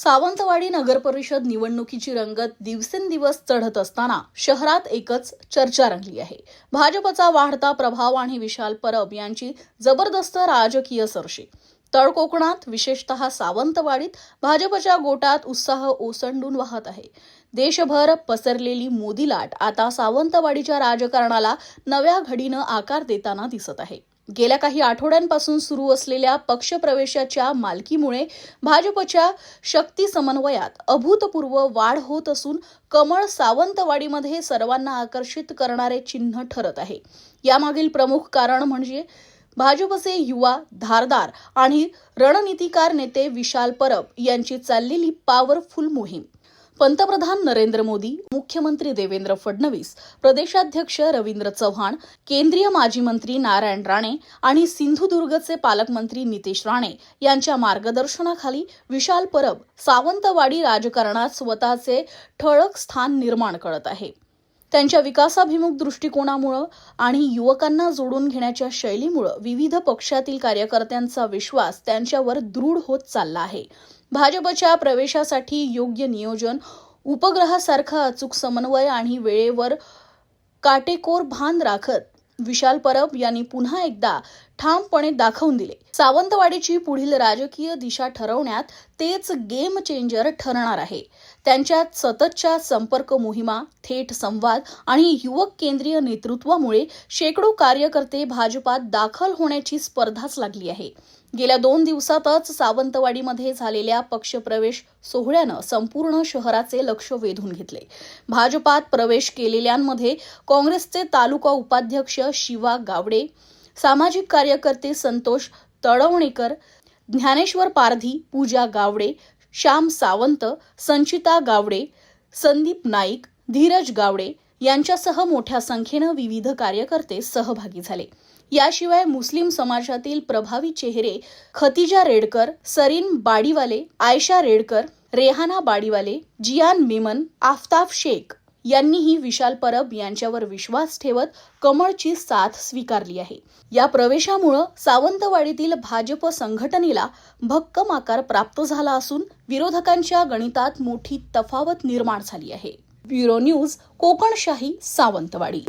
सावंतवाडी नगर परिषद निवडणुकीची रंगत दिवसेंदिवस चढत असताना शहरात एकच चर्चा रंगली आहे. भाजपचा वाढता प्रभाव आणि विशाल परब यांची जबरदस्त राजकीय सरशी. तळ कोकणात विशेषतः सावंतवाडीत भाजपच्या गोटात उत्साह ओसंडून वाहत आहे. देशभर पसरलेली मोदी लाट आता सावंतवाडीच्या राजकारणाला नव्या घडीनं आकार देताना दिसत आहे. गेल्या काही आठवड्यांपासून सुरू असलेल्या पक्षप्रवेशाच्या मालकीमुळे भाजपच्या शक्ती समन्वयात अभूतपूर्व वाढ होत असून कमळ सावंतवाडीमध्ये सर्वांना आकर्षित करणारे चिन्ह ठरत आहे. यामागील प्रमुख कारण म्हणजे भाजपचे युवा धारदार आणि रणनीतिकार नेते विशाल परब यांची चाललेली पॉवरफुल मोहीम. पंतप्रधान नरेंद्र मोदी मुख्यमंत्री देवेंद्र फडणवीस प्रदेशाध्यक्ष रवींद्र चव्हाण केंद्रीय माजी मंत्री नारायण राणे आणि सिंधुदुर्गचे पालकमंत्री नितेश राणे यांच्या मार्गदर्शनाखाली विशाल परब सावंतवाडी राजकारणात स्वतःचे ठळक स्थान निर्माण करत आहे. त्यांच्या विकासाभिमुख दृष्टिकोनामुळं आणि युवकांना जोडून घेण्याच्या शैलीमुळं विविध पक्षातील कार्यकर्त्यांचा विश्वास त्यांच्यावर दृढ होत चालला आहे. भाजपच्या प्रवेशासाठी योग्य नियोजन उपग्रहासारखा अचूक समन्वय आणि वेळेवर काटेकोर भान राखत विशाल परब यांनी पुन्हा एकदा ठामपणे दाखवून दिले. सावंतवाडीची पुढील राजकीय दिशा ठरवण्यात तेच गेम चेंजर ठरणार आहे. त्यांच्यात सततच्या संपर्क मोहिमा थेट संवाद आणि युवक केंद्रीय नेतृत्वामुळे शेकडो कार्यकर्ते भाजपात दाखल होण्याची स्पर्धाच लागली आहे. गेल्या दोन दिवसातच सावंतवाडीमध्ये झालेल्या पक्षप्रवेश सोहळ्यानं संपूर्ण शहराचे लक्ष वेधून घेतले. भाजपात प्रवेश केलेल्यांमध्ये काँग्रेसचे तालुका उपाध्यक्ष शिवा गावडे सामाजिक कार्यकर्ते संतोष तळवणेकर ज्ञानेश्वर पारधी पूजा गावडे श्याम सावंत संचिता गावडे संदीप नाईक धीरज गावडे यांच्यासह मोठ्या संख्येनं विविध कार्यकर्ते सहभागी झाले. याशिवाय मुस्लिम समाजातील प्रभावी चेहरे खतिजा रेडकर सरीन बाडीवाले आयशा रेडकर रेहाना बाडीवाले जियान मेमन आफताब शेख यांनीही विशाल परब यांच्यावर विश्वास ठेवत कमळची साथ स्वीकारली आहे. या प्रवेशामुळं सावंतवाडीतील भाजप संघटनेला भक्कम आकार प्राप्त झाला असून विरोधकांच्या गणितात मोठी तफावत निर्माण झाली आहे. Bureau news Kokanshahi Sawantwadi.